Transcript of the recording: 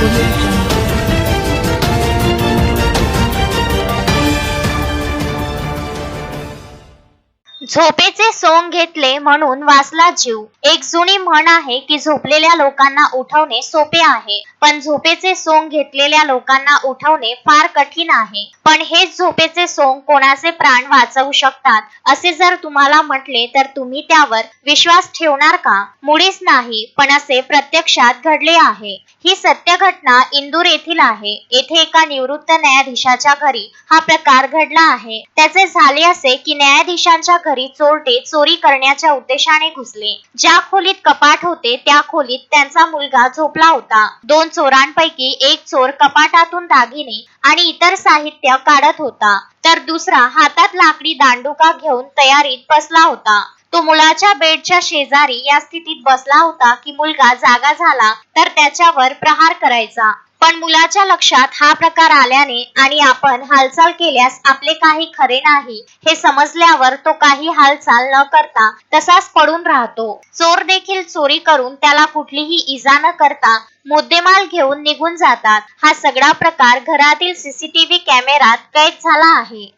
Revolution. झोपेचे सोंग घेतले म्हणून वाचला जीव. एक जुनी म्हण आहे की झोपलेल्या लोकांना उठवणे सोपे आहे पण झोपेचे सोंग घेतलेल्या लोकांना उठवणे फार कठीण आहे. पण हेच झोपेचे सोंग कोणाचे प्राण वाचवू शकतात असे जर तुम्हाला म्हटले तर तुम्ही त्यावर विश्वास ठेवणार का? मुळीच नाही पण असे प्रत्यक्षात घडले आहे. ही सत्य घटना इंदूर येथील आहे. येथे एका निवृत्त न्यायाधीशाच्या घरी हा प्रकार घडला आहे. त्याचे झाले असे की न्यायाधीशांच्या घरी चोरटे चोरी करण्याच्या उद्देशाने घुसले. ज्या खोलीत कपाट होते त्या खोलीत त्यांचा मुलगा झोपला होता. दोन चोरांपैकी एक चोर कपाटातून दागिने आणि इतर साहित्य काढत होता. तर दुसरा हातात लाकडी दांडुका घेऊन तयारीत बसला होता. तो मुलाच्या बेडच्या शेजारी या स्थितीत बसला होता की मुलगा जागा झाला तर त्याच्यावर प्रहार करायचा. पण मुलाच्या लक्षात हा प्रकार आल्याने आणि आपण हालचाल केल्यास आपले काही खरे नाही हे समजल्यावर तो काही हालचाल न करता तसाच पडून राहतो. चोर देखील चोरी करून त्याला कुठलीही इजा न करता मुद्देमाल घेऊन निघून जातात. हा सगळा प्रकार घरातील सीसीटीव्ही कॅमेरात कैद झाला आहे.